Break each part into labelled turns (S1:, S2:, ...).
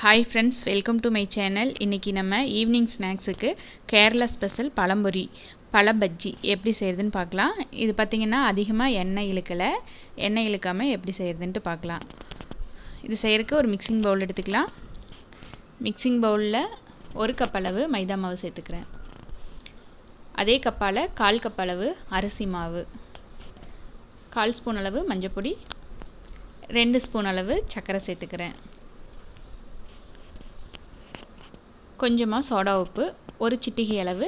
S1: Hi friends welcome to my channel இன்றைக்கி நம்ம evening ஸ்நாக்ஸுக்கு கேரளா ஸ்பெஷல் பழம்பொரி பழ பஜ்ஜி எப்படி செய்கிறதுன்னு பார்க்கலாம். இது பார்த்திங்கன்னா அதிகமாக எண்ணெய் இழுக்கலை எண்ணெய் இழுக்காமல் எப்படி செய்கிறதுன்ட்டு பார்க்கலாம். இது செய்கிறதுக்கு ஒரு மிக்சிங் பவுல் எடுத்துக்கலாம். மிக்சிங் பவுலில் ஒரு கப் அளவு மைதா மாவு சேர்த்துக்கிறேன். அதே கப்பால் கால் கப் அளவு அரிசி மாவு கால் ஸ்பூன் அளவு மஞ்சப்பொடி ரெண்டு ஸ்பூன் அளவு சர்க்கரை சேர்த்துக்கிறேன். கொஞ்சமாக சோடா உப்பு ஒரு சிட்டிகை அளவு.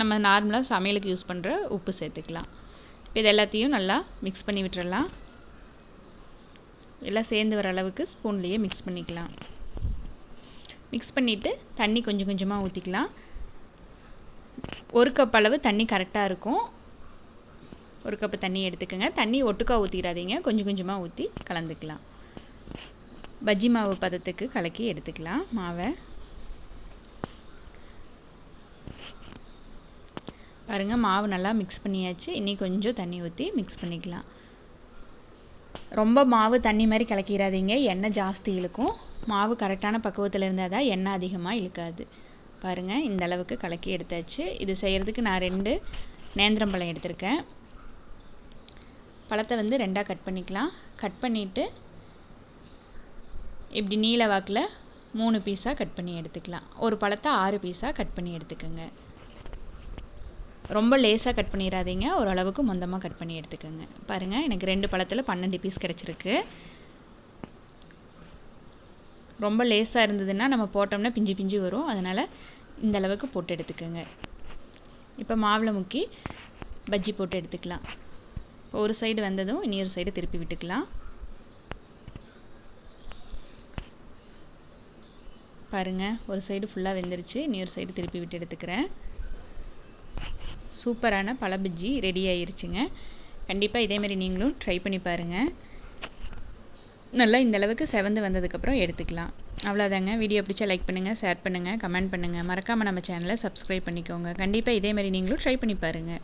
S1: நம்ம நார்மலாக சமையலுக்கு யூஸ் பண்ணுற உப்பு சேர்த்துக்கலாம். இப்போ இது எல்லாத்தையும் நல்லா மிக்ஸ் பண்ணி விட்டுறலாம். எல்லாம் சேர்ந்து வர அளவுக்கு ஸ்பூன்லேயே மிக்ஸ் பண்ணிக்கலாம். மிக்ஸ் பண்ணிவிட்டு தண்ணி கொஞ்சம் கொஞ்சமாக ஊற்றிக்கலாம் ஒரு கப் அளவு தண்ணி கரெக்டாக இருக்கும். ஒரு கப்பு தண்ணி எடுத்துக்கோங்க. தண்ணி ஒட்டுக்கா ஊற்றிடாதீங்க கொஞ்சம் கொஞ்சமாக ஊற்றி கலந்துக்கலாம். பஜ்ஜி மாவு பதத்துக்கு கலக்கி எடுத்துக்கலாம். மாவை பாருங்கள் மாவு நல்லா மிக்ஸ் பண்ணியாச்சு. இனி கொஞ்சம் தண்ணி ஊற்றி மிக்ஸ் பண்ணிக்கலாம். ரொம்ப மாவு தண்ணி மாதிரி கலக்கிடாதீங்க எண்ணெய் ஜாஸ்தி இழுக்கும். மாவு கரெக்டான பக்குவத்தில் இருந்தால் தான் எண்ணெய் அதிகமாக இழுக்காது. பாருங்கள் இந்த அளவுக்கு கலக்கி எடுத்தாச்சு. இது செய்கிறதுக்கு நான் ரெண்டு நேந்திரம் பழம் எடுத்திருக்கேன். பழத்தை வந்து ரெண்டாக கட் பண்ணிக்கலாம். கட் பண்ணிவிட்டு இப்படி நீல வாக்கில் மூணு பீஸாக கட் பண்ணி எடுத்துக்கலாம். ஒரு பழத்தை ஆறு பீஸாக கட் பண்ணி எடுத்துக்கோங்க. ரொம்ப லேஸாக கட் பண்ணிடாதீங்க ஓரளவுக்கு மொந்தமாக கட் பண்ணி எடுத்துக்கோங்க. பாருங்கள் எனக்கு ரெண்டு பழத்தில் பன்னெண்டு பீஸ் கிடச்சிருக்கு. ரொம்ப லேஸாக இருந்ததுன்னா நம்ம போட்டோம்னா பிஞ்சு பிஞ்சு வரும். அதனால் இந்த அளவுக்கு போட்டு எடுத்துக்கோங்க. இப்போ மாவில் முக்கி பஜ்ஜி போட்டு எடுத்துக்கலாம். ஒரு சைடு வந்ததும் இன்னொரு சைடு திருப்பி விட்டுக்கலாம். பாருங்கள் ஒரு சைடு ஃபுல்லாக வெந்துருச்சு. இன்னொரு சைடு திருப்பி விட்டு எடுத்துக்கிறேன். சூப்பரான பழ பஜ்ஜி ரெடி ஆயிருச்சுங்க கண்டிப்பாக இதேமாரி நீங்களும் ட்ரை பண்ணி பாருங்கள் நல்லா இந்தளவுக்கு செவந்து வந்ததுக்கப்புறம் எடுத்துக்கலாம். அவ்வளோதாங்க வீடியோ பிடிச்சா லைக் பண்ணுங்கள் ஷேர் பண்ணுங்கள் கமெண்ட் பண்ணுங்கள் மறக்காமல் நம்ம சேனலை சப்ஸ்கிரைப் பண்ணிக்கோங்க. கண்டிப்பாக இதேமாரி நீங்களும் ட்ரை பண்ணி பாருங்கள்